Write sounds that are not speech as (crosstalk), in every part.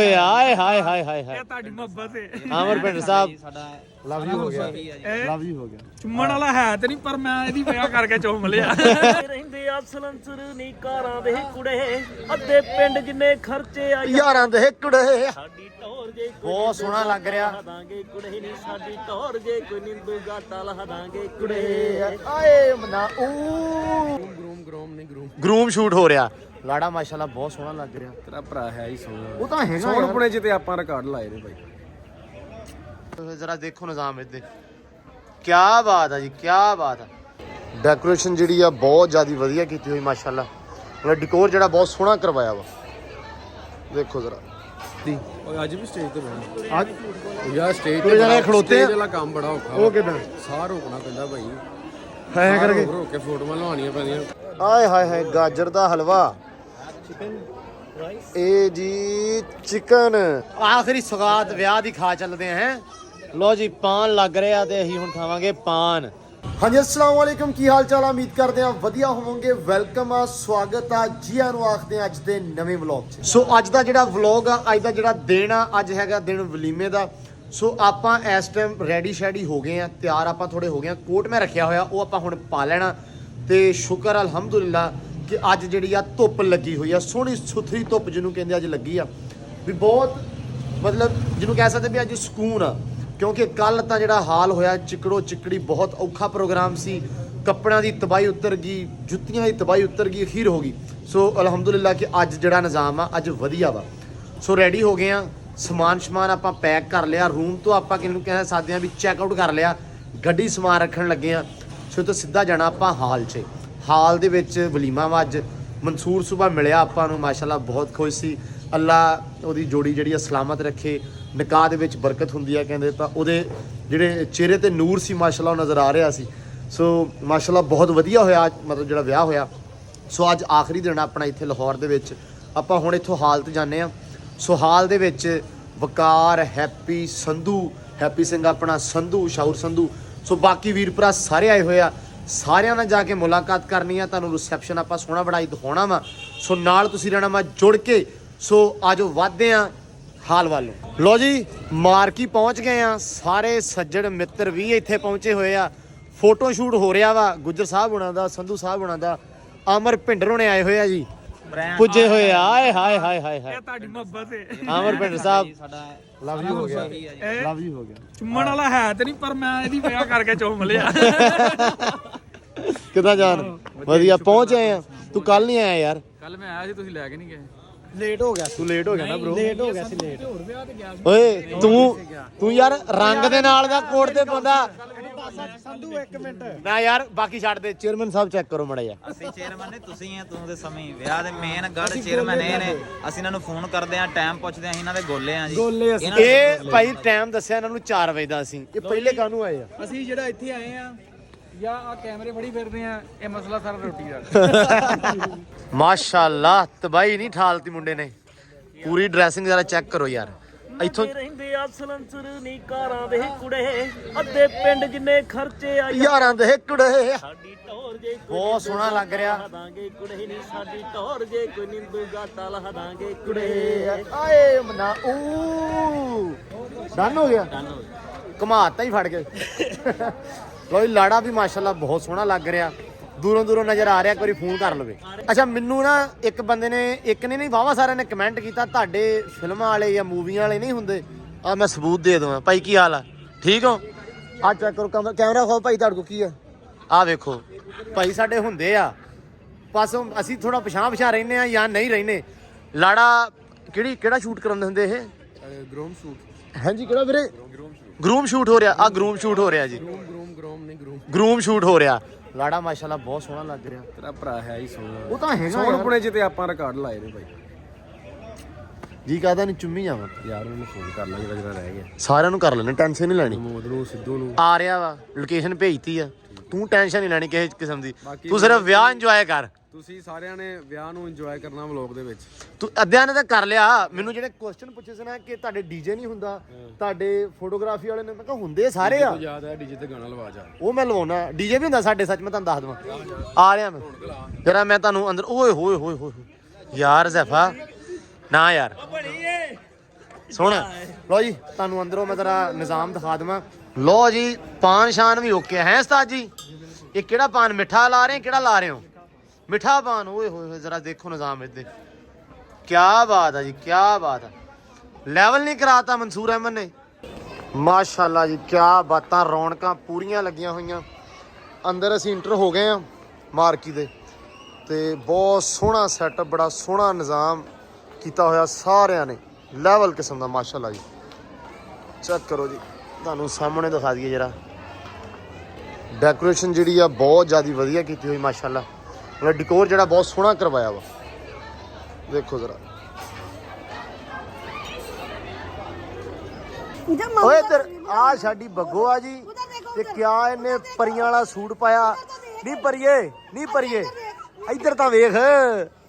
ਓਏ ਹਾਏ ਹਾਏ ਹਾਏ ਹਾਏ ਹਾਏ। ਇਹ ਤੁਹਾਡੀ ਮੁਹੱਬਤ ਹੈ ਆਮਰ ਪਿੰਡ ਸਾਹਿਬ। ਸਾਡਾ ਲਵ ਯੂ ਹੋ ਗਿਆ। ਇਹ ਲਵ ਯੂ ਹੋ ਗਿਆ। ਚੁੰਮਣ ਵਾਲਾ ਹੈ ਤੇ ਨਹੀਂ ਪਰ ਮੈਂ ਇਹਦੀ ਵਿਆਹ ਕਰਕੇ ਚੁੰਮ ਲਿਆ। ਰਹਿੰਦੇ ਆ ਸਲੰਸਰ ਨੀ ਕਾਰਾਂ ਦੇ ਕੁੜੇ। ਅੱਧੇ ਪਿੰਡ ਜਿੰਨੇ ਖਰਚੇ ਆ ਯਾਰਾਂ ਦੇ ਕੁੜੇ। ਸਾਡੀ ਟੌਰ ਜੇ ਕੋਈ ਬਹੁਤ ਸੋਹਣਾ ਲੱਗ ਰਿਹਾ। ਲਾ ਦਾਂਗੇ ਕੁੜੇ। ਨਹੀਂ ਸਾਡੀ ਟੌਰ ਜੇ ਕੋਈ ਨਿੰਦੂ ਗਾਟਾ ਲਾ ਦਾਂਗੇ ਕੁੜੇ। ਆਏ ਮਨਾ ਊ। ਗਰੂਮ ਗਰੂਮ ਨਹੀਂ ਗਰੂਮ ਗਰੂਮ ਸ਼ੂਟ ਹੋ ਰਿਹਾ। ਲਾੜਾ ਮਾਸ਼ਾਅੱਲਾ ਬਹੁਤ ਸੋਹਣਾ ਲੱਗ ਰਿਹਾ। ਤੇਰਾ ਭਰਾ ਹੈ ਹੀ ਸੋਹਣਾ। ਉਹ ਤਾਂ ਹੈਗਾ ਸੋਹਣਪੁਣੇ ਚ ਤੇ ਆਪਾਂ ਰਿਕਾਰਡ ਲਾਏ ਨੇ ਬਾਈ। ਜ਼ਰਾ ਦੇਖੋ ਨਿਜ਼ਾਮ ਇੱਥੇ ਕੀ ਬਾਤ ਹੈ ਜੀ ਕੀ ਬਾਤ ਹੈ ਡੈਕੋਰੇਸ਼ਨ ਜਿਹੜੀ ਆ ਬਹੁਤ ਜ਼ਿਆਦਾ ਵਧੀਆ ਕੀਤੀ ਹੋਈ ਮਾਸ਼ਾਅੱਲਾ। ਮਤਲਬ ਡਿਕੋਰ ਜਿਹੜਾ ਬਹੁਤ ਸੋਹਣਾ ਕਰਵਾਇਆ ਵਾ। ਦੇਖੋ ਜ਼ਰਾ। ਓਏ ਅੱਜ ਵੀ ਸਟੇਜ ਤੇ ਬਹਿਣਾ। ਅੱਜ? ਯਾਰ ਸਟੇਜ ਤੂੰ ਜਣੇ ਖੜੋਤੇ ਆ? stage ਵਾਲਾ ਕੰਮ ਬੜਾ ਔਖਾ ਉਹ ਕਿਦਾਂ? ਸਾਹ ਰੋਕਣਾ ਪੈਂਦਾ ਭਾਈ। ਐ ਕਰਕੇ। ਰੋਕ ਰੋਕ ਕੇ ਫੋਟੋਆਂ ਲਵਾਉਣੀਆਂ ਪੈਂਦੀਆਂ। ਆਏ ਹਾਏ ਹਾਏ ਗਾਜਰ ਦਾ ਹਲਵਾ। ਇਹ ਜੀ ਚਿਕਨ ਆਖਰੀ ਸਵਾਦ ਵਿਆਹ ਦੀ ਖਾ ਚੱਲਦੇ ਆਂ ਲੋ ਜੀ, ਪਾਨ ਲੱਗ ਰਿਹਾ ਤੇ ਅਸੀਂ ਹੁਣ ਖਾਵਾਂਗੇ ਪਾਨ। ਹਾਂਜੀ, ਅਸਲਾਮ ਵਾਲੇਕਮ, ਕੀ ਹਾਲ ਚਾਲ ਆ? ਉਮੀਦ ਕਰਦੇ ਆ ਵਧੀਆ ਹੋਵੋਗੇ। ਵੈਲਕਮ ਆ, ਸਵਾਗਤ ਆ ਜੀਆਂ ਨੂੰ ਆਖਦੇ ਆ ਅੱਜ ਦੇ ਨਵੇਂ ਵਲੌਗ 'ਚ। ਸੋ ਅੱਜ ਦਾ ਜਿਹੜਾ ਵਲੌਗ ਆ, ਅੱਜ ਦਾ ਜਿਹੜਾ ਦਿਨ ਆ, ਅੱਜ ਹੈਗਾ ਦਿਨ ਵਲੀਮੇ ਦਾ। ਸੋ ਆਪਾਂ ਇਸ ਟਾਈਮ ਰੈਡੀ ਸ਼ੈਡੀ ਹੋ ਗਏ ਆ ਤਿਆਰ ਆਪਾਂ ਥੋੜੇ ਹੋ ਗਏ ਆ ਕੋਟ ਮੈਂ ਰੱਖਿਆ ਹੋਇਆ, ਉਹ ਆਪਾਂ ਹੁਣ ਪਾ ਲੈਣਾ। ਤੇ ਸ਼ੁਕਰ ਅਲਹਮਦੁਲਿਲਾ, ਕਿ ਅੱਜ ਜਿਹੜੀ ਆ ਧੁੱਪ ਲੱਗੀ ਹੋਈ ਆ, ਸੋਹਣੀ ਸੁਥਰੀ ਧੁੱਪ ਜਿਹਨੂੰ ਕਹਿੰਦੇ ਅੱਜ ਲੱਗੀ ਆ। ਵੀ ਬਹੁਤ ਮਤਲਬ ਜਿਹਨੂੰ ਕਹਿ ਸਕਦੇ ਵੀ ਅੱਜ ਸਕੂਨ ਆ। ਕਿਉਂਕਿ ਕੱਲ ਤਾਂ ਜਿਹੜਾ ਹਾਲ ਹੋਇਆ, ਚਿਕੜੋ ਚਿਕੜੀ ਬਹੁਤ ਔਖਾ ਪ੍ਰੋਗਰਾਮ ਸੀ। ਕੱਪੜਿਆਂ ਦੀ ਤਬਾਹੀ ਉਤਰ ਗਈ, ਜੁੱਤੀਆਂ ਦੀ ਤਬਾਹੀ ਉਤਰ ਗਈ, ਅਖੀਰ ਹੋ ਗਈ। ਸੋ ਅਲਹਮਦੁਲਿਲਾ ਕਿ ਅੱਜ ਜਿਹੜਾ ਨਿਜ਼ਾਮ ਆ, ਅੱਜ ਵਧੀਆ ਵਾ। ਸੋ ਰੈਡੀ ਹੋ ਗਏ ਆ, ਸਮਾਨ ਸਮਾਨ ਆਪਾਂ ਪੈਕ ਕਰ ਲਿਆ ਰੂਮ ਤੋਂ ਆਪਾਂ ਕਿਹਨੂੰ ਕਹਿ ਸਕਦੇ ਆ ਵੀ ਚੈੱਕ ਆਊਟ ਕਰ ਲਿਆ, ਗੱਡੀ ਸਮਾਨ ਰੱਖਣ ਲੱਗੇ ਆ। ਸੋ ਤਾਂ ਸਿੱਧਾ ਜਾਣਾ ਆਪਾਂ ਹਾਲ 'ਚ। ਹਾਲ ਦੇ ਵਿੱਚ ਵਲੀਮਾ ਵਾ ਅੱਜ। ਮਨਸੂਰ ਸੁਬਾ ਮਿਲਿਆ ਆਪਾਂ ਨੂੰ, ਮਾਸ਼ਾਅੱਲਾ ਬਹੁਤ ਖੁਸ਼ ਸੀ। ਅੱਲਾ ਉਹਦੀ ਜੋੜੀ ਜਿਹੜੀ ਆ ਸਲਾਮਤ ਰੱਖੇ। ਨਿਕਾਹ ਦੇ ਵਿੱਚ ਬਰਕਤ ਹੁੰਦੀ ਆ ਕਹਿੰਦੇ ਤਾਂ ਉਹਦੇ ਜਿਹੜੇ ਚਿਹਰੇ ਤੇ ਨੂਰ ਸੀ, ਮਾਸ਼ਾਅੱਲਾ, ਉਹ ਨਜ਼ਰ ਆ ਰਿਹਾ ਸੀ। ਸੋ ਮਾਸ਼ਾਅੱਲਾ ਬਹੁਤ ਵਧੀਆ ਹੋਇਆ, ਮਤਲਬ ਜਿਹੜਾ ਵਿਆਹ ਹੋਇਆ। ਸੋ ਅੱਜ ਆਖਰੀ ਦਿਨ ਆ ਆਪਣਾ ਇੱਥੇ ਲਾਹੌਰ ਦੇ ਵਿੱਚ। ਆਪਾਂ ਹੁਣ ਇੱਥੋਂ ਹਾਲ ਤੇ ਜਾਂਦੇ ਆ। ਸੋ ਹਾਲ ਦੇ ਵਿੱਚ ਵਕਾਰ, ਹੈਪੀ, ਸੰਧੂ, ਹੈਪੀ ਸਿੰਘ ਆਪਣਾ ਸੰਧੂ ਸ਼ਾਉਰ ਸੰਧੂ। ਸੋ ਬਾਕੀ ਵੀਰ ਭਰਾ ਸਾਰੇ ਆਏ ਹੋਏ ਆ। ਸਾਰਿਆਂ ਨਾਲ ਜਾ ਕੇ ਮੁਲਾਕਾਤ ਕਰਨੀ ਆ। ਤੁਹਾਨੂੰ ਰਿਸੈਪਸ਼ਨ ਆਪਾਂ ਸੋਹਣਾ ਬਣਾਈ ਦਿਖਾਉਣਾ ਵਾ। ਸੋ ਨਾਲ ਤੁਸੀਂ ਰਹਿਣਾ ਵਾ ਜੁੜ ਕੇ। ਸੋ ਆਜੋ ਵਾਧੇ ਆ। ਹਾਲ ਵੱਲ ਲੋ ਜੀ ਮਾਰਕੀ ਪਹੁੰਚ ਗਏ ਆ ਸਾਰੇ ਸੱਜਣ ਮਿੱਤਰ ਵੀ ਇੱਥੇ ਪਹੁੰਚੇ ਹੋਏ ਆ। ਫੋਟੋ ਸ਼ੂਟ ਹੋ ਰਿਹਾ ਵਾ ਗੁੱਜਰ ਸਾਹਿਬ ਹੁਣਾਂ ਦਾ ਸੰਧੂ ਸਾਹਿਬ ਹੁਣਾਂ ਦਾ। ਅਮਰ ਭਿੰਡਰ ਹੁਣੇ ਆਏ ਹੋਏ ਆ ਜੀ। ਪੁੱਜੇ ਹੋਏ ਆ। ਆਏ ਹਾਏ ਹਾਏ ਹਾਏ ਹਾਏ ਇਹ ਤੁਹਾਡੀ ਮੁਹੱਬਤ ਹੈ ਅਮਰ ਭਿੰਡਰ ਸਾਹਿਬ ਸਾਡਾ ਲਵ ਯੂ ਹੋ ਗਿਆ। ਲਵ ਯੂ ਹੋ ਗਿਆ। ਚੁੰਮਣ ਵਾਲਾ ਹੈ ਤੇ ਨਹੀਂ ਪਰ ਮੈਂ ਇਹਦੀ ਵਿਆਹ ਕਰਕੇ ਚੁੰਮ ਲਿਆ। ਕਿੱਦਾਂ ਜਾਨ? ਵਧੀਆ ਪਹੁੰਚ ਆਏ ਆ। ਤੂੰ ਕੱਲ ਨਹੀਂ ਆਇਆ ਯਾਰ। ਕੱਲ ਮੈਂ ਆਇਆ ਸੀ ਤੁਸੀਂ ਲੈ ਕੇ ਨਹੀਂ ਗਏ। ਲੇਟ ਹੋ ਗਿਆ ਤੂੰ ਲੇਟ ਹੋ ਗਿਆ ਨਾ ਬ్రో ਲੇਟ ਹੋ ਗਿਆ ਸੀ ਲੇਟ ਹੋਰ ਵਿਆਹ ਤੇ ਗਿਆ ਓਏ ਤੂੰ ਤੂੰ ਯਾਰ ਰੰਗ ਦੇ ਨਾਲ ਦਾ ਕੋਟ ਤੇ ਪਾਉਂਦਾ ਸੰਧੂ ਇੱਕ ਮਿੰਟ ਨਾ ਯਾਰ ਬਾਕੀ ਛੱਡ ਦੇ ਚੇਅਰਮੈਨ ਸਾਹਿਬ ਚੈੱਕ ਕਰੋ ਮੜਾ ਯਾਰ ਅਸੀਂ ਚੇਅਰਮੈਨ ਨੇ ਤੁਸੀਂ ਆ ਤੂੰ ਦੇ ਸਮੇਂ ਵਿਆਹ ਦੇ ਮੇਨ ਗੜ ਚੇਅਰਮੈਨ ਇਹ ਨੇ। ਅਸੀਂ ਇਹਨਾਂ ਨੂੰ ਫੋਨ ਕਰਦੇ ਆ ਟਾਈਮ ਪੁੱਛਦੇ ਆ ਇਹਨਾਂ ਦੇ ਗੋਲੇ ਆ ਜੀ। ਗੋਲੇ ਇਹਨਾਂ ਦੇ ਇਹ ਭਾਈ ਟਾਈਮ ਦੱਸਿਆ ਇਹਨਾਂ ਨੂੰ 4 ਵਜੇ ਦਾ ਸੀ ਇਹ ਪਹਿਲੇ ਕਾਹਨੂੰ ਆਏ ਆ? ਅਸੀਂ ਜਿਹੜਾ ਇੱਥੇ ਆਏ ਆ ਜਾਂ ਆ ਕੈਮਰੇ ਫੜੀ ਫਿਰਦੇ ਆ ਇਹ ਮਸਲਾ ਸਾਰਾ ਰੋਟੀ ਦਾ। (laughs) ਮਾਸ਼ਾਅੱਲਾ ਤਬਾਈ ਨਹੀਂ ਠਾਲਤੀ ਮੁੰਡੇ ਨੇ। ਪੂਰੀ ਡਰੈਸਿੰਗ ਜਰਾ ਚੈੱਕ ਕਰੋ ਯਾਰ। ਇੱਥੋਂ ਰਹਿੰਦੇ ਆ ਸਲੰਸਰ ਨੀ ਕਾਰਾਂ ਦੇ ਕੁੜੇ। ਅੱਧੇ ਪਿੰਡ ਜਿੰਨੇ ਖਰਚੇ ਆ ਯਾਰਾਂ ਦੇ ਕੁੜੇ। ਸਾਡੀ ਟੌਰ ਜੇ ਬਹੁਤ ਸੋਹਣਾ ਲੱਗ ਰਿਹਾ। ਲਾ ਦਾਂਗੇ ਕੁੜੇ ਨਹੀਂ ਸਾਡੀ ਟੌਰ ਜੇ ਕੋਈ ਨਿੰਦੂ ਗਾਟਾ ਲਾ ਦਾਂਗੇ ਕੁੜੇ। ਆਏ ਮਨਾ ਊ। ਡਨ ਹੋ ਗਿਆ? ਘਮਾਤਾ ਹੀ ਫੜ ਕੇ। ਲੋ ਲਾੜਾ ਵੀ ਮਾਸ਼ਾਅੱਲਾ ਬਹੁਤ ਸੋਹਣਾ ਲੱਗ ਰਿਹਾ। ਦੂਰੋਂ ਦੂਰੋਂ ਨਜ਼ਰ ਆ ਰਿਹਾ ਇੱਕ ਵਾਰੀ ਫੋਨ ਕਰ ਲਵੇ। ਅੱਛਾ ਮੈਨੂੰ ਨਾ ਇੱਕ ਬੰਦੇ ਨੇ ਇੱਕ ਨੇ ਨਹੀਂ ਵਾਵਾ ਸਾਰਿਆਂ ਨੇ ਕਮੈਂਟ ਕੀਤਾ ਤੁਹਾਡੇ ਫਿਲਮਾਂ ਵਾਲੇ ਜਾਂ ਮੂਵੀਆਂ ਵਾਲੇ ਨਹੀਂ ਹੁੰਦੇ। ਆ ਮੈਂ ਸਬੂਤ ਦੇ ਦਵਾਂ। ਭਾਈ ਕੀ ਹਾਲ ਆ? ਠੀਕ ਹੋ? ਆ ਚੈੱਕ ਕਰੋ ਕੈਮਰਾ ਕੈਮਰਾ ਖੋ ਭਾਈ ਤੁਹਾਡੇ ਕੋ ਕੀ ਆ? ਆ ਵੇਖੋ। ਭਾਈ ਸਾਡੇ ਹੁੰਦੇ ਆ। ਪਾਸੋਂ ਅਸੀਂ ਥੋੜਾ ਪਛਾਣ ਪਛਾਣ ਰਹਿੰਦੇ ਆ ਜਾਂ ਨਹੀਂ ਰਹਿੰਦੇ। ਲਾੜਾ ਕਿਹੜੀ ਕਿਹੜਾ ਸ਼ੂਟ ਕਰਾਉਂਦੇ ਹੁੰਦੇ ਇਹ? ਗਰੂਮ ਸ਼ੂਟ ਹਾਂਜੀ ਕਿਹੜਾ ਵੀਰੇ? ਗਰੂਮ ਸ਼ੂਟ ਹੋ ਰਿਹਾ। ਆ ਗਰੂਮ ਸ਼ੂਟ ਹੋ ਰਿਹਾ ਜੀ। ਗਰੂਮ ਗਰੂਮ ਗਰੂਮ ਨਹੀਂ ਗਰੂਮ। ਗਰੂਮ ਸ਼ੂਟ ਹੋ ਰਿਹਾ। ਲਾੜਾ ਮਾਸ਼ਾਅੱਲਾ ਬਹੁਤ ਸੋਹਣਾ ਲੱਗ ਰਿਹਾ। ਤੇਰਾ ਭਰਾ ਹੈ ਹੀ ਸੋਹਣਾ। ਉਹ ਤਾਂ ਹੈਗਾ ਯਾਰ। ਸੋਹਣਪੁਣੇ ਚ ਤੇ ਆਪਾਂ ਰਿਕਾਰਡ ਲਾਏ ਨੇ ਭਾਈ ਜੀ ਕਹਦਾ ਨਹੀਂ ਚੁੰਮੀ ਜਾਵਾਂ। ਯਾਰ ਉਹਨੂੰ ਫੋਨ ਕਰ ਲਾਂਗੇ ਜਿਹੜਾ ਰਹਿ ਗਿਆ। ਸਾਰਿਆਂ ਨੂੰ ਕਰ ਲੈਣੇ ਟੈਨਸ਼ਨ ਨਹੀਂ ਲੈਣੀ। ਮੋਦ ਨੂੰ ਸਿੱਧੂ ਨੂੰ। ਆ ਰਿਹਾ ਵਾ ਲੋਕੇਸ਼ਨ ਭੇਜਤੀ ਆ। ਤੂੰ ਟੈਨਸ਼ਨ ਨਹੀਂ ਲੈਣੀ ਕਿਸੇ ਕਿਸਮ ਦੀ। ਤੂੰ ਸਿਰਫ ਵਿਆਹ ਇੰਜੋਏ ਕਰ। ਤੁਸੀਂ ਸਾਰਿਆਂ ਨੇ ਵਿਆਹ ਨੂੰ ਇੰਜੋਏ ਕਰਨਾ ਵਲੌਗ ਦੇ ਵਿੱਚ। ਤੂੰ ਅੱਧਿਆਂ ਨੇ ਤਾਂ ਕਰ ਲਿਆ। ਮੈਨੂੰ ਜਿਹੜੇ ਕੁਐਸਚਨ ਪੁੱਛੇ ਸੀ ਨਾ ਕਿ ਤੁਹਾਡੇ ਡੀਜੇ ਨਹੀਂ ਹੁੰਦਾ ਤੁਹਾਡੇ ਫੋਟੋਗ੍ਰਾਫੀ ਵਾਲੇ ਨੇ ਮੈਂ ਕਿਹਾ ਹੁੰਦੇ ਸਾਰੇ ਆ। ਯਾਦ ਹੈ ਡੀਜੇ ਤੇ ਗਾਣਾ ਲਵਾ ਜਾ। ਉਹ ਮੈਂ ਲਵਾਉਣਾ ਡੀਜੇ ਵੀ ਹੁੰਦਾ ਸਾਡੇ ਸੱਚ ਮੈਂ ਤੁਹਾਨੂੰ ਦੱਸ ਦਵਾਂ। ਆ ਰਿਹਾ ਮੈਂ। ਤੇਰਾ ਮੈਂ ਤੁਹਾਨੂੰ ਅੰਦਰ ਓਏ ਹੋਏ ਹੋਏ ਹੋਏ। ਯਾਰ ਜ਼ੈਫਾ। ਨਾ ਯਾਰ। ਸੋਹਣਾ ਲਓ ਜੀ ਤੁਹਾਨੂੰ ਅੰਦਰੋਂ ਮੈਂ ਤੇਰਾ ਨਿਜ਼ਾਮ ਦਿਖਾ ਦਵਾਂ। ਲਓ ਜੀ ਪਾਨ ਸ਼ਾਨ ਵੀ ਓਕੇ ਹੈ ਉਸਤਾਦ ਜੀ? ਇਹ ਕਿਹੜਾ ਪਾਨ ਮਿੱਠਾ ਲਾ ਰਹੇ ਕਿਹੜਾ ਲਾ ਰਹੇ ਹੋ? ਮਿੱਠਾ ਪਾਨ ਓਏ ਹੋਏ ਹੋਏ, ਜ਼ਰਾ ਦੇਖੋ ਨਿਜ਼ਾਮ ਇਹਦੇ ਕੀ ਬਾਤ ਆ ਜੀ ਕੀ ਬਾਤ ਆ। ਲੈਵਲ ਨਹੀਂ ਕਰਾਤਾ ਮਨਸੂਰ ਅਹਿਮਦ ਨੇ। ਮਾਸ਼ਾਅੱਲਾ ਜੀ ਕੀ ਬਾਤਾਂ, ਰੌਣਕਾਂ ਪੂਰੀਆਂ ਲੱਗੀਆਂ ਹੋਈਆਂ। ਅੰਦਰ ਅਸੀਂ ਇੰਟਰ ਹੋ ਗਏ ਆ ਮਾਰਕੀ ਦੇ। ਤੇ ਬਹੁਤ ਸੋਹਣਾ ਸੈਟਅਪ ਬੜਾ ਸੋਹਣਾ ਨਿਜ਼ਾਮ ਕੀਤਾ ਹੋਇਆ ਸਾਰਿਆਂ ਨੇ। ਲੈਵਲ ਕਿਸਮ ਦਾ, ਮਾਸ਼ਾਅੱਲਾ ਜੀ। ਚੈੱਕ ਕਰੋ ਜੀ, ਤੁਹਾਨੂੰ ਸਾਹਮਣੇ ਦਿਖਾ ਦਈਏ ਜਰਾ। ਡੈਕੋਰੇਸ਼ਨ ਜਿਹੜੀ ਆ, ਬਹੁਤ ਜ਼ਿਆਦਾ ਵਧੀਆ ਕੀਤੀ ਹੋਈ, ਮਾਸ਼ਾਅੱਲਾ। ਮਤਲਬ ਡਿਕੋਰ ਜਿਹੜਾ ਬਹੁਤ ਸੋਹਣਾ ਕਰਵਾਇਆ ਵਾ। ਦੇਖੋ ਜਰਾ। ਓਏ ਤੇਰ ਆ ਸਾਡੀ ਬੱਗੋ ਆ ਜੀ। ਤੇ ਕਿਆ ਇਹਨੇ ਪਰੀਆਂ ਵਾਲਾ ਸੂਟ ਪਾਇਆ। ਨਹੀਂ ਪਰੀਏ ਨਹੀਂ ਪਰੀਏ। ਇੱਧਰ ਤਾਂ ਵੇਖ।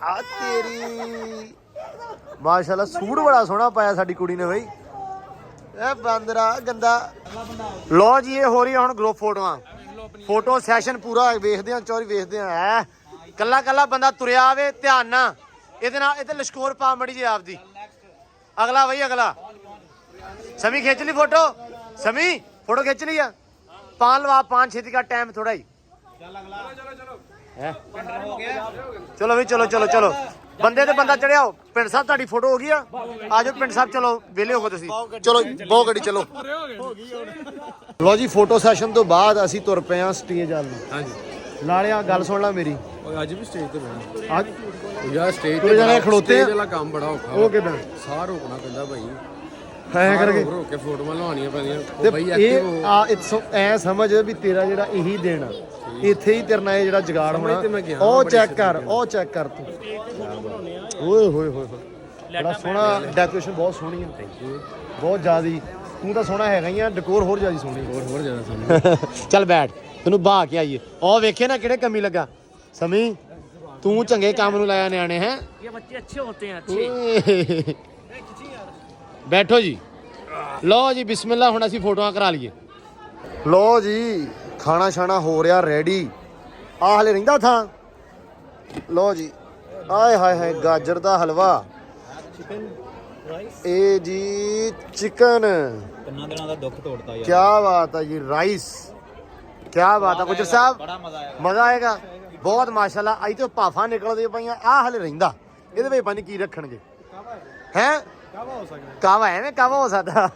ਆ ਤੇਰੀ। ਮਾਸ਼ਾਅੱਲਾ ਸੂਟ ਬੜਾ ਸੋਹਣਾ ਪਾਇਆ ਸਾਡੀ ਕੁੜੀ ਨੇ ਬਈ। ਇਹ ਬਾਂਦਰਾ ਗੰਦਾ। ਲੋ ਜੀ ਇਹ ਹੋ ਰਹੀ ਹੁਣ ਗਰੁੱਪ ਫੋਟੋਆਂ। ਫੋਟੋ ਸੈਸ਼ਨ ਪੂਰਾ ਵੇਖਦੇ ਆ ਚੋਰੀ ਵੇਖਦੇ ਆ। ਐ। ਕੱਲਾ ਕੱਲਾ ਬੰਦਾ ਤੁਰਿਆ ਆਵੇ ਧਿਆਨ ਨਾਲ। ਇਹਦੇ ਨਾਲ ਇਹਦੇ ਲਸ਼ਕੋਰ ਪਾ ਮੜੀ ਜੀ ਆਪਦੀ। ਅਗਲਾ ਬਈ ਅਗਲਾ। ਸਮੀ ਖਿੱਚ ਲਈ ਫੋਟੋ। ਸਮੀ ਫੋਟੋ ਖਿੱਚ ਲਈ ਆ। ਪਾਨ ਲਵਾ ਪਾਨ ਛੇਤੀ ਦਾ ਟਾਈਮ ਥੋੜਾ ਹੀ। ਚੱਲ ਵੀ ਚਲੋ ਚਲੋ ਚਲੋ। ਬੰਦੇ ਤੇ ਬੰਦਾ ਚੜਿਆਓ ਪਿੰਡ ਸਾਹਿਬ ਤੁਹਾਡੀ ਫੋਟੋ ਹੋ ਗਈ ਆ। ਆਜੋ ਪਿੰਡ ਸਾਹਿਬ ਚਲੋ ਵਿਹਲੇ ਹੋ ਗਏ ਤੁਸੀਂ। ਚਲੋ ਬਹੁਤ ਗੱਡੀ ਚਲੋ। ਲੋ ਜੀ ਫੋਟੋ ਸੈਸ਼ਨ ਤੋਂ ਬਾਅਦ ਅਸੀਂ ਤੁਰ ਪਏ ਆ ਸਟੇਜ ਵੱਲ ਨੂੰ। ਹਾਂਜੀ ਲਾਲਿਆ ਗੱਲ ਸੁਣ ਲੈ ਮੇਰੀ। ਉਹ ਅੱਜ ਵੀ ਸਟੇਜ ਤੇ ਬਹਿਣਾ। ਅੱਜ? ਯਾਰ ਸਟੇਜ ਪੂਰੇ ਜਣੇ ਖਲੋਤੇ ਆ। ਵਾਲਾ ਕੰਮ ਬੜਾ ਔਖਾ ਉਹ ਕਿਦਾਂ? ਸਾਹ ਰੋਕਣਾ ਪੈਂਦਾ ਭਾਈ। ਐ ਕਰਕੇ। ਰੋਕ ਕੇ ਫੋਟੋਆਂ ਲਵਾਉਣੀਆਂ ਪੈਂਦੀਆਂ। ਤੇ ਭਾਈ ਐਕਟਿਵ ਇਹ ਆ ਇਟਸ ਐ ਸਮਝ ਵੀ ਤੇਰਾ ਜਿਹੜਾ ਇਹੀ ਆ। ਇੱਥੇ ਹੀ ਤੇਰੇ ਨਾਲ ਇਹ ਜਿਹੜਾ ਜਗਾੜ ਤੇ ਹੋਣਾ ਉਹ ਚੈੱਕ ਕਰ ਉਹ ਚੈੱਕ ਕਰ ਤੂੰ। ਓਏ ਹੋਏ ਹੋਏ ਬੜਾ ਸੋਹਣਾ ਡੈਕੋਰੇਸ਼ਨ ਬਹੁਤ ਸੋਹਣੀ ਹੈ ਬਹੁਤ ਜ਼ਿਆਦੀ। ਤੂੰ ਤਾਂ ਸੋਹਣਾ ਹੈਗਾ ਹੀ ਆ ਡੈਕੋਰ ਹੋਰ ਜ਼ਿਆਦੀ ਸੋਹਣੀ ਹੋਰ ਹੋਰ ਜ਼ਿਆਦਾ ਸਾਨੂੰ (laughs) ਚੱਲ ਬੈਠ। ਤੈਨੂੰ ਬਾਹ ਕੇ ਆਈਏ ਉਹ ਵੇਖੇ ਨਾ ਕਿਹੜੇ ਕਮੀ ਲੱਗਾ ਸਮੀ ਤੂੰ ਚੰਗੇ ਕੰਮ ਨੂੰ ਲਾਇਆ ਨਿਆਣੇ ਹੈ ये बच्चे अच्छे होते हैं अच्छे ਬੈਠੋ ਜੀ ਲਓ ਜੀ ਬਿਸਮਿਲ੍ਲਾ ਹੁਣ ਅਸੀਂ ਫੋਟੋਆਂ ਕਰਾ ਲਈਏ ਲਓ ਜੀ ਖਾਣਾ ਛਾਣਾ ਹੋ ਰਿਹਾ ਰੈਡੀ ਆ ਹਲੇ ਰਹਿੰਦਾ ਥਾਂ ਲਓ ਜੀ ਆਏ ਹਾਏ ਹਾਏ ਗਾਜਰ ਦਾ ਹਲਵਾ ਇਹ ਜੀ ਚਿਕਨ ਤਿੰਨਾਂ ਦਿਨਾਂ ਦਾ ਦੁੱਖ ਤੋੜਤਾ ਯਾਰ ਕੀ ਬਾਤ ਹੈ ਜੀ ਰਾਈਸ ਕੀ ਬਾਤ ਹੈ ਗੁਜਰ ਸਾਹਿਬ। ਬੜਾ ਮਜ਼ਾ ਆਇਆ ਮਜ਼ਾ ਆਏਗਾ। ਬਹੁਤ ਮਾਸ਼ਾਅੱਲਾ ਆਈ ਤੇ ਭਾਫਾਂ ਨਿਕਲਦੀਆਂ ਪਈਆਂ ਆ ਹਲੇ ਰਹਿੰਦਾ। ਇਹਦੇ ਵਿੱਚ ਪਾਣੀ ਕੀ ਰੱਖਣਗੇ। ਹੈ? ਕਾਵਾ ਹੋ ਸਕਦਾ। ਕਾਵਾ ਐਵੇਂ ਕਾਵਾ ਹੋ ਸਕਦਾ?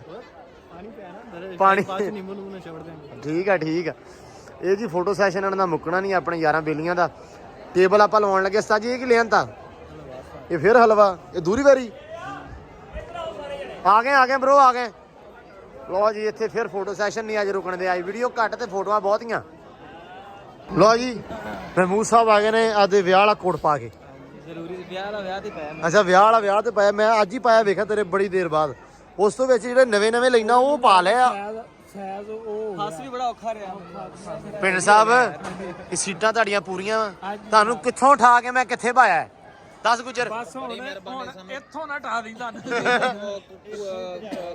ਪਾਣੀ ਨਿੰਬੂ ਨੂੰ ਛੱਡ ਦੇਣਗੇ ਠੀਕ ਆ ਠੀਕ ਆ। ਇਹ ਜੀ ਫੋਟੋ ਸੈਸ਼ਨ ਇਹਨਾਂ ਦਾ ਮੁੱਕਣਾ ਨਹੀਂ ਆਪਣੇ ਯਾਰਾਂ ਬੇਲੀਆਂ ਦਾ। ਟੇਬਲ ਆਪਾਂ ਲਵਾਉਣ ਲੱਗੇ ਸਤਾ ਜੀ ਇਹ ਕੀ ਲਿਆਂਤਾ? ਇਹ ਫਿਰ ਹਲਵਾ ਇਹ ਦੂਰੀ ਵਾਰੀ? ਆ ਗਏ ਆ ਗਏ ਬ్రో ਆ ਗਏ। ਲੋ ਜੀ ਇੱਥੇ ਫਿਰ ਫੋਟੋ ਸੈਸ਼ਨ ਨਹੀਂ ਅੱਜ ਰੁਕਣ ਦੇ ਆਈ ਵੀਡੀਓ ਘੱਟ ਤੇ ਫੋਟੋਆਂ ਬਹੁਤੀਆਂ। ਲੋ ਜੀ ਮਹਿਮੂਦ ਸਾਹਿਬ ਆ ਗਏ ਨੇ ਆਦੇ ਵਿਆਹ ਵਾਲਾ ਕੋਟ ਪਾ ਕੇ। ਜ਼ਰੂਰੀ ਵਿਆਹ ਦਾ ਵਿਆਹ ਤੇ ਪਾਇਆ ਅੱਛਾ ਵਿਆਹ ਵਾਲਾ ਵਿਆਹ ਤੇ ਪਾਇਆ ਮੈਂ ਅੱਜ ਹੀ ਪਾਇਆ ਵੇਖਿਆ ਤੇਰੇ ਬੜੀ ਦੇਰ ਬਾਅਦ। ਉਸ ਤੋਂ ਵਿੱਚ ਜਿਹੜੇ ਨਵੇਂ ਨਵੇਂ ਲੈਣਾ ਉਹ ਪਾ ਲਿਆ। ਫਸ ਵੀ ਬੜਾ ਔਖਾ ਰਿਹਾ। ਪਿੰਡ ਸਾਹਿਬ ਇਹ ਸੀਟਾਂ ਤੁਹਾਡੀਆਂ ਪੂਰੀਆਂ। ਤੁਹਾਨੂੰ ਕਿੱਥੋਂ ਉਠਾ ਕੇ ਮੈਂ ਕਿੱਥੇ ਪਾਇਆ? ਦੱਸ ਗੁਜਰ। ਬਸ ਹੁਣ ਹੁਣ ਇੱਥੋਂ ਨਾ ਟਾ ਦੀ ਤੁਹਾਨੂੰ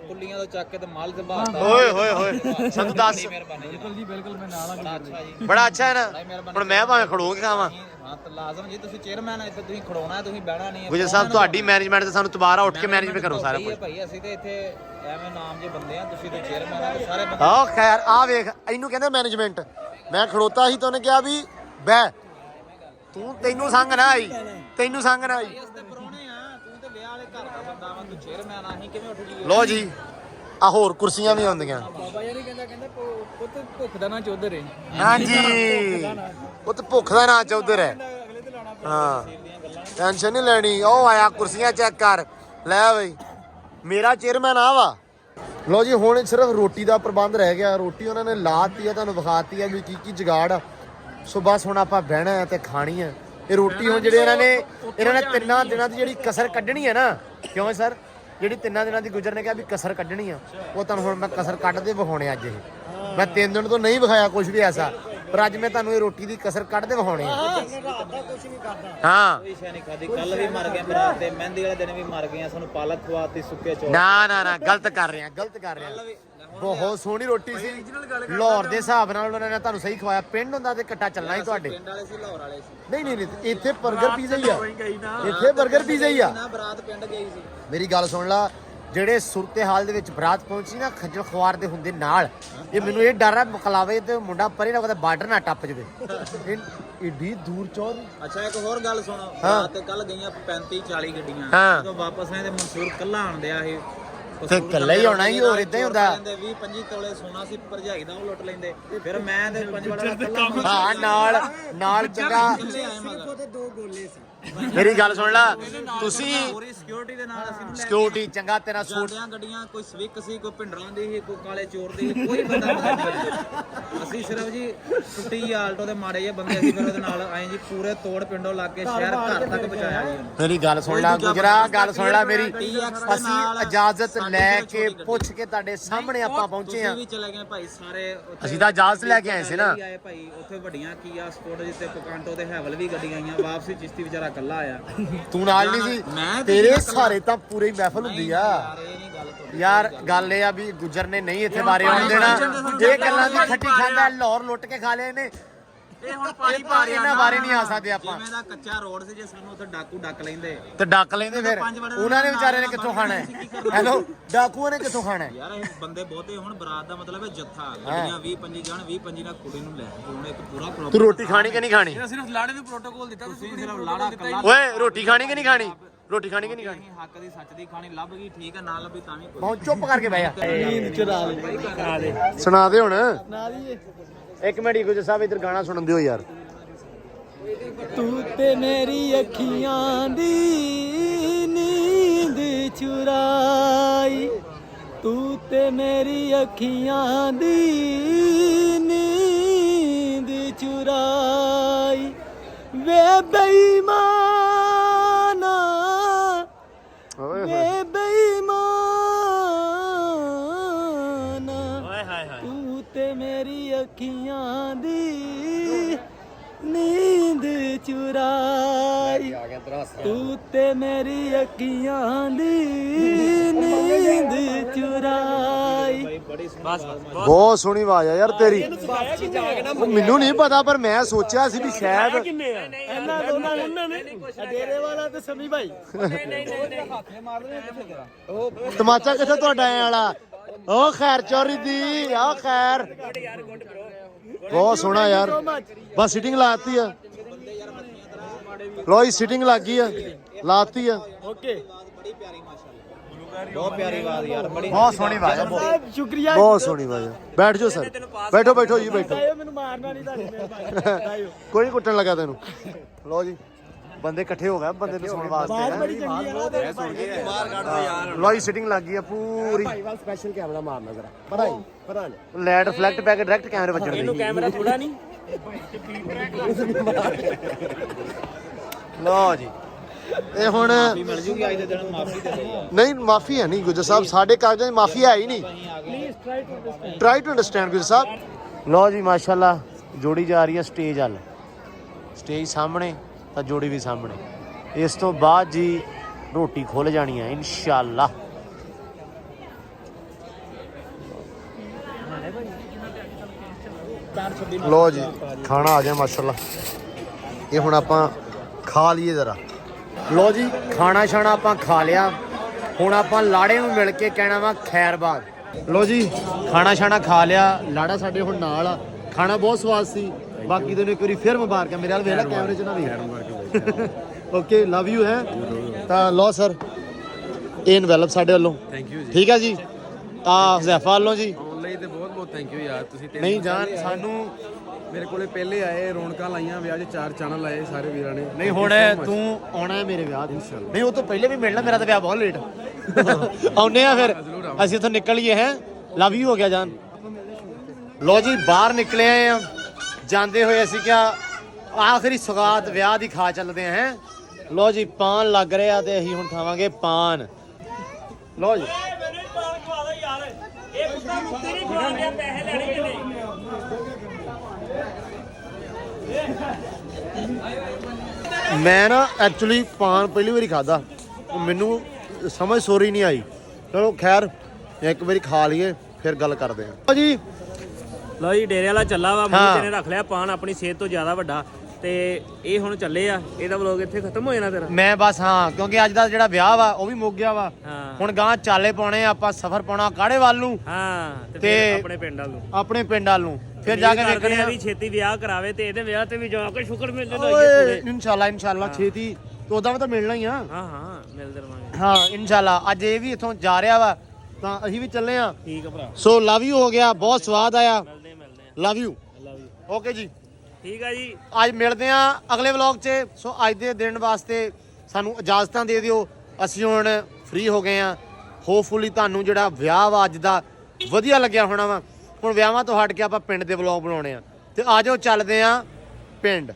ਕੁੱਲੀਆਂ ਤੋਂ ਚੱਕ ਕੇ ਤੇ ਮਾਲ ਤੇ ਬਾਹਰ ਓਏ ਹੋਏ ਹੋਏ ਸਾਨੂੰ ਦੱਸ। ਮਿਹਰਬਾਨੀ ਜੀ ਬਿਲਕੁਲ ਜੀ ਬਿਲਕੁਲ ਮੈਂ ਨਾਲ ਬੜਾ ਅੱਛਾ ਜੀ। ਬੜਾ ਅੱਛਾ ਹੈ ਨਾ। ਹੁਣ ਮੈਂ ਭਾਵੇਂ ਖੜੋ ਕੇ ਖਾਵਾਂ ਹਾਂ ਤਾਂ ਲਾਜ਼ਮ ਜੀ ਤੁਸੀਂ ਚੇਅਰਮੈਨ ਇੱਥੇ ਤੁਸੀਂ ਖੜੋਣਾ ਹੈ, ਤੁਸੀਂ ਬਹਿਣਾ ਨਹੀਂ ਹੈ। ਗੁਜਰ ਸਾਹਿਬ ਤੁਹਾਡੀ ਮੈਨੇਜਮੈਂਟ ਤੇ ਸਾਨੂੰ ਦੁਬਾਰਾ ਉੱਠ ਕੇ ਮੈਨੇਜਮੈਂਟ ਕਰੋ ਸਾਰਾ ਭਾਈ ਕੁਝ। ਭਾਈ ਅਸੀਂ ਤੇ ਇੱਥੇ ਐਵੇਂ ਨਾਮ ਜੇ ਬੰਦੇ ਆ ਤੁਸੀਂ ਤੇ ਚੇਅਰਮੈਨ ਆ ਤੇ ਸਾਰੇ ਬੰਦੇ ਆਹ ਖੈਰ ਆ ਵੇਖ ਇਹਨੂੰ ਕਹਿੰਦੇ ਮੈਨੇਜਮੈਂਟ ਮੈਂ ਖੜੋਤਾ ਸੀ ਤਾਂ ਉਹਨੇ ਕਿਹਾ ਵੀ ਬਹਿ। ਤੂੰ ਤੈਨੂੰ ਸੰਗ ਨਾ ਆਈ। ਤੈਨੂੰ ਸੰਗ ਨਾ ਆਈ। ਇਸ ਤੇ ਪਰੋਣੇ ਆ ਤੂੰ ਤੇ ਵਿਆਹ ਵਾਲੇ ਘਰ ਦਾ ਬੰਦਾ ਵਾ ਤੂੰ ਚੇਅਰਮੈਨ ਆ ਅਸੀਂ ਕਿਵੇਂ ਉੱਠ ਜੀਏ ਲੋ ਜੀ ਆ ਹੋਰ ਕੁਰਸੀਆਂ ਵੀ ਆਉਂਦੀਆਂ ਬਾਬਾ ਜੀ ਕਹਿੰਦਾ ਕਹਿੰਦਾ ਪੁੱਤ ਭੁੱਖ ਦਾ ਨਾ ਚੌਧਰ ਹੈ ਹਾਂਜੀ। ਉਹ ਤੇ ਭੁੱਖ ਦਾ ਨਾਂ ਚੌਧਰ ਹੈ। ਹਾਂ ਟੈਨਸ਼ਨ ਨਹੀਂ ਲੈਣੀ ਉਹ ਆਇਆ ਕੁਰਸੀਆਂ ਚੈੱਕ ਕਰ। ਲੈ ਬਈ ਮੇਰਾ ਚੇਅਰਮੈਨ ਆ ਵਾ। ਲੋ ਜੀ ਹੁਣ ਸਿਰਫ ਰੋਟੀ ਦਾ ਪ੍ਰਬੰਧ ਰਹਿ ਗਿਆ। ਰੋਟੀ ਉਹਨਾਂ ਨੇ ਲਾਤੀ ਆ ਤੁਹਾਨੂੰ ਵਿਖਾਤੀ ਆ ਵੀ ਕੀ ਕੀ ਜਗਾੜ ਆ। ਸੋ ਬਸ ਹੁਣ ਆਪਾਂ ਬਹਿਣਾ ਹੈ ਤੇ ਖਾਣੀ ਹੈ। ਇਹ ਰੋਟੀ ਹੁਣ ਜਿਹੜੇ ਇਹਨਾਂ ਨੇ ਇਹਨਾਂ ਨੇ ਤਿੰਨਾਂ ਦਿਨਾਂ ਦੀ ਜਿਹੜੀ ਕਸਰ ਕੱਢਣੀ ਹੈ ਨਾ, ਕਿਉਂ ਸਰ? ਜਿਹੜੀ ਤਿੰਨਾਂ ਦਿਨਾਂ ਦੀ ਗੁਜਰ ਨੇ ਕਿਹਾ ਵੀ ਕਸਰ ਕੱਢਣੀ ਆ, ਉਹ ਤੁਹਾਨੂੰ ਹੁਣ ਮੈਂ ਕਸਰ ਕੱਢਦੇ ਵਿਖਾਉਣੇ ਅੱਜ ਇਹ। ਮੈਂ ਤਿੰਨ ਦਿਨ ਤੋਂ ਨਹੀਂ ਵਿਖਾਇਆ ਕੁਝ ਵੀ ਐਸਾ। ਪਰ ਅੱਜ ਮੈਂ ਤੁਹਾਨੂੰ ਇਹ ਰੋਟੀ ਦੀ ਕਸਰ ਕੱਢਦੇ ਵਿਖਾਉਣੇ ਹਾਂ। ਕੋਈ ਸ਼ੈ ਨਹੀਂ ਖਾਦੀ ਕੱਲ ਵੀ ਮਰ ਗਏ ਬਰਾਤ ਤੇ ਮਹਿੰਦੀ ਵਾਲੇ ਦਿਨ ਵੀ ਮਰ ਗਏ ਆ ਸਾਨੂੰ ਪਾਲਕ ਖਵਾਤੀ ਸੁੱਕੇ ਚੌਲ। ਨਾ ਨਾ ਨਾ ਗਲਤ ਕਰ ਰਹੇ ਆ ਗਲਤ ਕਰ ਰਹੇ। ਆ ਬਹੁਤ ਸੋਹਣੀ ਰੋਟੀ ਸੀ। ਲਾਹੌਰ ਦੇ ਹਿਸਾਬ ਨਾਲ ਉਹਨਾਂ ਨੇ ਤੁਹਾਨੂੰ ਸਹੀ ਖਵਾਇਆ। ਪਿੰਡ ਹੁੰਦਾ ਤੇ ਕੱਟਾ ਚੱਲਣਾ ਹੀ ਤੁਹਾਡੇ ਪਿੰਡ ਵਾਲੇ ਸੀ ਲਾਹੌਰ ਵਾਲੇ ਸੀ। ਨਹੀਂ ਨਹੀਂ ਨਹੀਂ ਇੱਥੇ 버ਗਰ ਪੀਜ਼ਾ ਹੀ ਆ। ਇੱਥੇ 버ਗਰ ਪੀਜ਼ਾ ਹੀ ਆ। ਨਾ ਬਰਾਤ ਪਿੰਡ ਗਈ ਸੀ। ਮੇਰੀ ਗੱਲ ਸੁਣ ਲਾ ਜਿਹੜੇ ਸੁਰਤੇ ਹਾਲ ਦੇ ਵਿੱਚ ਬਰਾਤ ਪਹੁੰਚੀ ਨਾ ਖੱਜਲ ਖੁਆਰ ਦੇ ਹੁੰਦੇ ਨਾਲ। ਇਹ ਮੈਨੂੰ ਇਹ ਡਰ ਆ ਮੁਕਲਾਵੇ ਤੇ ਮੁੰਡਾ ਪਰੇ ਨਾ ਕਦੇ ਬਾਰਡਰ ਨਾ ਟੱਪ ਜਵੇ। ਇਹ ਏਡੀ ਦੂਰ ਚੌਰ ਅੱਛਾ ਇੱਕ ਹੋਰ ਗੱਲ ਸੁਣੋ। ਹਾਂ। ਰਾਤ ਤੇ ਕੱਲ ਗਈਆਂ 35 40 ਗੱਡੀਆਂ। ਹਾਂ। ਜਦੋਂ ਵਾਪਸ ਆਏ ਤੇ ਮਨਸੂਰ ਕੱਲਾ ਆਂਦਿਆ ਇਹ। ਤੇ ਇਕੱਲਾ ਹੀ ਆਉਣਾ ਸੀ, ਹੋਰ ਏਦਾਂ ਹੀ ਹੁੰਦਾ। 20 25 ਤੋਲੇ ਸੋਨਾ ਸੀ ਭਰਜਾਈ ਦਾ ਉਹ ਲੁੱਟ ਲੈਂਦੇ। ਫਿਰ ਮੈਂ ਤੇ ਪੰਜ ਵਾਲਾ ਕੱਲਾ ਹਾਂ ਨਾਲ ਨਾਲ ਚੰਗਾ। ਇਕੱਲੇ ਆਏ ਮਗਰ ਮੇਰੀ ਗੱਲ ਸੁਣ ਲੈ ਤੁਸੀਂ ਪੂਰੀ ਸਿਕਿਉਰਿਟੀ ਦੇ ਨਾਲ ਅਸੀਂ ਸਿਕਿਉਰਿਟੀ ਚੰਗਾ ਤੇਰਾ ਸੂਟ ਗੱਡੀਆਂ ਕੋਈ ਸਵਿਕ ਸੀ ਕੋਈ ਭਿੰਡਰਾਂ ਦੀ ਸੀ ਕੋਈ ਕਾਲੇ ਚੋਰ ਦੀ ਸੀ, ਕੋਈ ਬੰਦਾ ਨਹੀਂ ਸੀ। ਅਸੀਂ ਸਿਰਫ ਜੀ ਟੁੱਟੀ ਆਲਟੋ ਦੇ ਮਾੜੇ ਜਿਹੇ ਬੰਦੇ ਸੀ ਫਿਰ ਉਹਦੇ ਨਾਲ ਆਏ ਜੀ ਪੂਰੇ ਤੋੜ ਪਿੰਡੋਂ ਲੱਗ ਕੇ ਸ਼ਹਿਰ ਘਰ ਤੱਕ ਪਹੁੰਚਾਇਆ ਜੀ ਉਹਨੂੰ। ਮੇਰੀ ਗੱਲ ਸੁਣ ਲੈ ਗੁਜਰਾ ਗੱਲ ਸੁਣ ਲੈ ਮੇਰੀ ਅਸੀਂ ਇਜਾਜ਼ਤ ਲੈ ਕੇ। ਪੁੱਛ ਕੇ ਤੁਹਾਡੇ ਸਾਹਮਣੇ ਆਪਾਂ ਪਹੁੰਚੇ ਆ ਤੁਸੀਂ ਵੀ ਚਲੇ ਗਏ ਭਾਈ ਸਾਰੇ ਉੱਥੇ ਅਸੀਂ ਤਾਂ ਇਜਾਜ਼ਤ ਲੈ ਕੇ ਆਏ ਸੀ ਨਾ। ਵੀ ਆਏ ਭਾਈ ਉੱਥੇ ਵੱਡੀਆਂ ਕੀਆ ਸਪੋਰਟ ਜਿੱਤੇ ਪਕਾਂਟੋ ਤੇ ਹੈਵਲ ਵੀ ਗੱਡੀਆਂ ਆਈਆਂ ਵਾਪਸੀ ਚਿਸ਼ਤੀ ਵਿਚਾਰਾ ਇਕੱਲਾ ਆਇਆ ਤੂੰ ਨਾਲ ਨਹੀਂ ਸੀ? ਤੇਰੇ ਸਾਰੇ ਤਾਂ ਪੂਰੇ ਮਹਿਫਲ ਹੁੰਦੀ ਆ। ਯਾਰ ਇਹ ਨਹੀਂ ਗੱਲ ਤੋਂ ਯਾਰ ਗੱਲ ਇਹ ਆ ਵੀ ਗੁਜਰ ਨੇ ਨਹੀਂ ਇੱਥੇ ਬਾਰੇ ਆਉਣ ਦੇਣਾ। ਇਹ ਗੱਲਾਂ ਦੀ ਖੱਟੀ ਖਾਂਦਾ ਲਾਹੌਰ ਲੁੱਟ ਕੇ ਖਾ ਲਏ ਨੇ ਇਹ ਹੁਣ ਇਹ ਤਾਂ ਇਹਨਾਂ ਬਾਰੇ ਨਹੀਂ ਆ ਸਕਦੇ ਆਪਾਂ। ਜਿਵੇਂ ਦਾ ਕੱਚਾ ਰੋਡ ਸੀ ਜੇ ਸਾਨੂੰ ਉੱਥੇ ਡਾਕੂ ਡੱਕ ਲੈਂਦੇ। ਤੇ ਡੱਕ ਲੈਂਦੇ ਫਿਰ। ਉਹਨਾਂ ਨੇ ਵਿਚਾਰੇ ਨੇ ਕਿੱਥੋਂ ਖਾਣਾ ਹੈ? ਹੈਲੋ ਡਾਕੂਆਂ ਨੇ ਕਿੱਥੋਂ ਖਾਣਾ ਹੈ? ਯਾਰ ਇਹ ਬੰਦੇ ਬਹੁਤੇ ਹੁਣ ਬਰਾਤ ਦਾ ਮਤਲਬ ਹੈ ਜੱਥਾ। ਗੱਡੀਆਂ 20 25 ਜਾਣ 20 25 ਨਾਲ ਕੁੜੀ ਨੂੰ ਲੈ ਹੁਣ ਇੱਕ ਪੂਰਾ ਪ੍ਰੋਪਰ ਤੂੰ ਰੋਟੀ ਖਾਣੀ ਕਿ ਨਹੀਂ ਖਾਣੀ? ਸਿਰਫ ਲਾੜੇ ਨੂੰ ਪ੍ਰੋਟੋਕੋਲ ਦਿੱਤਾ ਤੁਸੀਂ ਸਿਰਫ ਲਾੜਾ ਕੱਲਾ ਓਏ ਰੋਟੀ ਖਾਣੀ ਕਿ ਨਹੀਂ ਖਾਣੀ? ਰੋਟੀ ਖਾਣੀ ਕਿ ਨਹੀਂ ਖਾਣੀ? ਅਸੀਂ ਹੱਕ ਦੀ ਸੱਚ ਦੀ ਖਾਣੀ ਲੱਭ ਗਈ ਠੀਕ ਹੈ ਨਾ ਲੱਭੀ ਤਾਂ ਵੀ ਕੋਈ ਬਹੁਤ ਚੁੱਪ ਕਰਕੇ ਬਹਿ ਜਾ। ਸੁਣਾ ਦੇ ਹੁਣ। ਇੱਕ ਮਿੰਟ ਗੁਜਰ ਸਾਹਿਬ, ਇੱਧਰ ਗਾਣਾ ਸੁਣਨ ਦਿਓ ਯਾਰ। ਤੂੰ ਤੇ ਮੇਰੀ ਅੱਖੀਆਂ ਦੀ ਨੀਂਦ ਚੁਰਾਈ। ਤੂੰ ਤੇ ਮੇਰੀ ਅੱਖੀਆਂ ਦੀ ਨੀਂਦ ਚੁਰਾਈ। ਵੇ ਬੇਈਮਾਨਾ ਚੁਰਾਈ ਤੂੰ ਤੇ ਮੇਰੀ ਅੱਖੀਆਂ ਦੀ ਨੀਂਦ ਚੁਰਾਈ। ਬਹੁਤ ਸੋਹਣੀ ਆਵਾਜ਼ ਆ ਯਾਰ ਤੇਰੀ। ਮੈਨੂੰ ਨਹੀਂ ਪਤਾ ਪਰ ਮੈਂ ਸੋਚਿਆ ਸੀ ਵੀ ਸ਼ਾਇਦ ਕਿੰਨੇ ਆ? ਇਹਨਾਂ ਦੋਨਾਂ ਨੇ? ਉਹਨਾਂ ਨੇ ਡੇਰੇ ਵਾਲਾ ਤੇ ਸਮੀ ਭਾਈ। ਤਮਾਚਾ ਕਿੱਥੇ ਤੁਹਾਡਾ ਐ ਵਾਲਾ? ਉਹ ਖੈਰ ਚੋਰੀ ਦੀ ਆ ਖੈਰ। ਬਹੁਤ ਸੋਹਣਾ ਯਾਰ। ਬਸ ਸਿਟਿੰਗ ਲਾਤੀ ਆ। ਲੋਈ ਸਿਟਿੰਗ ਲੱਗ ਗਈ ਆ। ਲਾਤੀ ਆ। ਓਕੇ। ਬਹੁਤ ਪਿਆਰੀ ਆਵਾਜ਼ ਯਾਰ ਬੜੀ ਬਹੁਤ ਸੋਹਣੀ ਆਵਾਜ਼ ਸਾਹਿਬ ਸ਼ੁਕਰੀਆ। ਬਹੁਤ ਸੋਹਣੀ ਆਵਾਜ਼ ਆ। ਬੈਠ ਜਾਓ ਸਰ। ਬੈਠੋ ਬੈਠੋ ਜੀ ਬੈਠੋ। ਆਇਓ ਮੈਨੂੰ ਮਾਰਨਾ ਨਹੀਂ ਤੁਹਾਡੀ ਮਿਹਰਬਾਨੀ ਕੋਈ ਕੁੱਟਣ ਲੱਗਾ ਤੈਨੂੰ। ਲਓ ਜੀ ਬੰਦੇ ਇਕੱਠੇ ਹੋ ਗਏ ਬੰਦੇ ਨੂੰ ਸੁਣਨ ਵਾਸਤੇ ਬਾਤ ਹੈਂ। ਬੜੀ ਚੰਗੀ ਆ ਨਾ ਬਾਹਰ ਕੱਢ ਦੇ ਯਾਰ ਲੋਈ ਸਿਟਿੰਗ ਲੱਗ ਗਈ ਆ ਪੂਰੀ। ਭਾਈਵਾਲ ਸਪੈਸ਼ਲ ਕੈਮਰਾ ਮਾਰਨਾ ਜ਼ਰਾ। ਪੜਾਈ ਪੜਾਈ ਲਾਈਟ ਫਲੈਕਟ ਪੈ ਕੇ ਡਾਇਰੈਕਟ ਕੈਮਰੇ ਵੱਜਣ ਇਹਨੂੰ ਦੇ। ਕੈਮਰਾ ਥੋੜਾ ਨਹੀਂ। (laughs) ਲਓ ਜੀ। ਇਹ ਹੁਣ ਮਿਲ ਜੂਗੀ ਅੱਜ ਦੇ ਦਿਨ ਮਾਫੀ ਦੇ ਦੇ ਯਾਰ ਨਹੀਂ ਮਾਫੀ ਹੈ ਨਹੀਂ ਗੁਜਰ ਸਾਹਿਬ ਸਾਡੇ ਕਾਗਜ਼ਾਂ 'ਚ ਮਾਫੀ ਹੈ ਹੀ ਨਹੀਂ। Please try to understand try to understand Gujjar Sahib. ਲਓ ਜੀ ਮਾਸ਼ਾਅੱਲਾ ਜੋੜੀ ਜਾ ਰਹੀ ਹੈ ਸਟੇਜ ਵੱਲ। ਸਟੇਜ ਸਾਹਮਣੇ ਤਾਂ ਜੋੜੀ ਵੀ ਸਾਹਮਣੇ। ਇਸ ਤੋਂ ਬਾਅਦ ਜੀ ਰੋਟੀ ਖੁੱਲ ਜਾਣੀ ਹੈ ਇਨਸ਼ਾਅੱਲਾ। ਲਓ ਜੀ ਖਾਣਾ ਆ ਗਿਆ ਮਾਸ਼ਾਅੱਲਾ। ਇਹ ਹੁਣ ਆਪਾਂ ਖਾ ਲਈਏ ਜ਼ਰਾ। ਲਓ ਜੀ ਖਾਣਾ ਛਾਣਾ ਆਪਾਂ ਖਾ ਲਿਆ। ਹੁਣ ਆਪਾਂ ਲਾੜੇ ਨੂੰ ਮਿਲ ਕੇ ਕਹਿਣਾ ਵਾ ਖੈਰਬਾਦ ਲਓ ਜੀ ਖਾਣਾ ਛਾਣਾ ਖਾ ਲਿਆ। ਲਾੜਾ ਸਾਡੇ ਹੁਣ ਨਾਲ ਆ। ਖਾਣਾ ਬਹੁਤ ਸਵਾਦ ਸੀ। ਬਾਕੀ ਤੈਨੂੰ ਇੱਕ ਵਾਰੀ ਫਿਰ ਮੁਬਾਰਕਾਂ। ਮੇਰੇ ਨਾਲ ਵੇਖ ਲੈ ਕੈਮਰੇ 'ਚ ਨਾ ਵੇਖ। ਓਕੇ ਲਵ ਯੂ ਹੈ। ਤਾਂ ਲਓ ਸਰ ਇਹ ਇਨਵੈਲਪ ਸਾਡੇ ਵੱਲੋਂ। ਥੈਂਕ ਯੂ ਜੀ। ਠੀਕ ਹੈ ਜੀ? ਆ ਜ਼ੈਫਾ ਵੱਲੋਂ ਜੀ। ਆਨਲਾਈਨ ਤੇ ਬਹੁਤ ਬਹੁਤ ਥੈਂਕ ਯੂ ਯਾਰ। ਤੁਸੀਂ ਨਹੀਂ ਜਾਨ। ਸਾਨੂੰ ਮੇਰੇ ਕੋਲੇ ਪਹਿਲੇ ਆਏ ਰੌਣਕਾਂ ਲਾਈਆਂ ਵਿਆਹ 'ਚ ਚਾਰ ਚੈਨਲ ਆਏ ਸਾਰੇ ਵੀਰਾਂ ਨੇ। ਨਹੀਂ ਹੁਣ. ਤੂੰ ਆਉਣਾ ਹੈ ਮੇਰੇ ਵਿਆਹ ਤੇ। ਨਹੀਂ ਉਹ ਤੋਂ ਪਹਿਲੇ ਵੀ ਮਿਲਣਾ ਮੇਰਾ ਤਾਂ ਵਿਆਹ ਬਹੁਤ ਲੇਟ ਆਉਨੇ ਆ ਫਿਰ। ਅਸੀਂ ਇੱਥੋਂ ਨਿਕਲੀਏ ਹੈ। ਲਵ ਯੂ ਹੋ ਗਿਆ ਜਾਨ। ਲੋ ਜੀ ਬਾਹਰ ਨਿਕਲੇ ਆਏ ਆ। ਜਾਂਦੇ ਹੋਏ ਅਸੀਂ ਕਿਹਾ ਆਖਰੀ ਸੁਗਾਤ ਵਿਆਹ ਦੀ ਖਾ ਚੱਲਦੇ ਆ ਹੈ। ਲੋ ਜੀ ਪਾਨ ਲੱਗ ਰਿਹਾ ਤੇ ਅਸੀਂ ਹੁਣ ਖਾਵਾਂਗੇ ਪਾਨ। ਲੋ ਜੀ। ਮੈਨੂੰ ਪਾਣ ਖਵਾ ਦੋ ਯਾਰ। ਇਹ ਕੁੱਤਾ ਮੁੱਤੀ ਨਹੀਂ ਖਵਾਉਂਦੇ ਪੈਸੇ ਲੈਣੇ ਕਿਨੇ ਮੈਂ ਨਾ ਐਕਚੁਅਲੀ ਪਾਨ ਪਹਿਲੀ ਵਾਰੀ ਖਾਦਾ ਮੈਨੂੰ ਸਮਝ ਸੋਰੀ ਨਹੀਂ ਆਈ। ਚਲੋ ਖੈਰ ਇੱਕ ਵਾਰੀ ਖਾ ਲਈਏ ਫਿਰ ਗੱਲ ਕਰਦੇ ਹਾਂ। ਜੀ ਲਓ ਜੀ ਡੇਰੇ ਵਾਲਾ ਚੱਲਾ ਵਾ। ਮੂੰਹ ਤੇ ਨੇ ਰੱਖ ਲਿਆ ਪਾਨ ਆਪਣੀ ਸਿਹਤ ਤੋਂ ਜ਼ਿਆਦਾ ਵੱਡਾ। ਤੇ ਇਹ ਹੁਣ ਚੱਲੇ ਆ ਇਹਦਾ ਵਲੋਗ ਇੱਥੇ ਖਤਮ ਹੋ ਜਾਣਾ ਤੇਰਾ? ਮੈਂ ਬਸ ਹਾਂ ਕਿਉਂਕਿ ਅੱਜ ਦਾ ਜਿਹੜਾ ਵਿਆਹ ਵਾ ਉਹ ਵੀ ਮੁੱਕ ਗਿਆ ਵਾ। ਹੁਣ ਗਾਂ ਚਾਲੇ ਪਾਉਣੇ ਆ, ਆਪਾਂ ਸਫ਼ਰ ਪਾਉਣਾ ਕਾੜੇ ਵੱਲ ਨੂੰ? ਹਾਂ ਤੇ ਆਪਣੇ ਪਿੰਡ ਵੱਲ ਨੂੰ। ਆਪਣੇ ਪਿੰਡ ਵੱਲ ਨੂੰ। ਫਿਰ ਜਾ ਕੇ ਵੇਖਣੇ ਆ ਵੀ ਛੇਤੀ ਵਿਆਹ ਕਰਾਵੇ ਤੇ ਇਹਦੇ ਵਿਆਹ ਤੇ ਵੀ ਜਾ ਕੇ ਸ਼ੁਕਰ ਮਿਲ ਜਾਂਦਾ ਓਏ ਇਨਸ਼ਾਅੱਲਾ ਇਨਸ਼ਾਅੱਲਾ ਛੇਤੀ। ਉਦਾਂ ਵੀ ਤਾਂ ਮਿਲਣਾ ਹੀ ਆ। ਹਾਂ ਹਾਂ ਮਿਲਦੇ ਰਵਾਂਗੇ ਹਾਂ ਇਨਸ਼ਾਅੱਲਾ ਅੱਜ ਇਹ ਵੀ ਇੱਥੋਂ ਜਾ ਰਿਹਾ ਵਾ ਤਾਂ ਅਸੀਂ ਵੀ ਚੱਲੇ ਆ ਠੀਕ ਆ ਭਰਾ। ਸੋ ਲਵ ਯੂ ਹੋ ਗਿਆ ਬਹੁਤ ਸਵਾਦ ਆਇਆ। ਮਿਲਦੇ ਮਿਲਦੇ ਆ love you love you okay ਜੀ। ਠੀਕ ਆ ਜੀ। ਅੱਜ ਮਿਲਦੇ ਆ ਅਗਲੇ ਵਲੌਗ 'ਚ। ਸੋ ਅੱਜ ਦੇ ਦਿਨ ਵਾਸਤੇ ਸਾਨੂੰ ਇਜਾਜ਼ਤਾਂ ਦੇ ਦਿਓ। ਅਸੀਂ ਹੁਣ ਫ੍ਰੀ ਹੋ ਗਏ ਆ ਹੋਪਫੁਲੀ ਤੁਹਾਨੂੰ ਜਿਹੜਾ ਵਿਆਹ ਵਾ ਅੱਜ ਦਾ ਵਧੀਆ ਲੱਗਿਆ ਹੋਣਾ ਵਾ। ਹੁਣ ਵਿਆਹਾਂ ਤੋਂ ਹਟ ਕੇ ਆਪਾਂ ਪਿੰਡ ਦੇ ਵਲੌਗ ਬਣਾਉਣੇ ਆ। ਤੇ ਆਜੋ ਚੱਲਦੇ ਆ ਪਿੰਡ।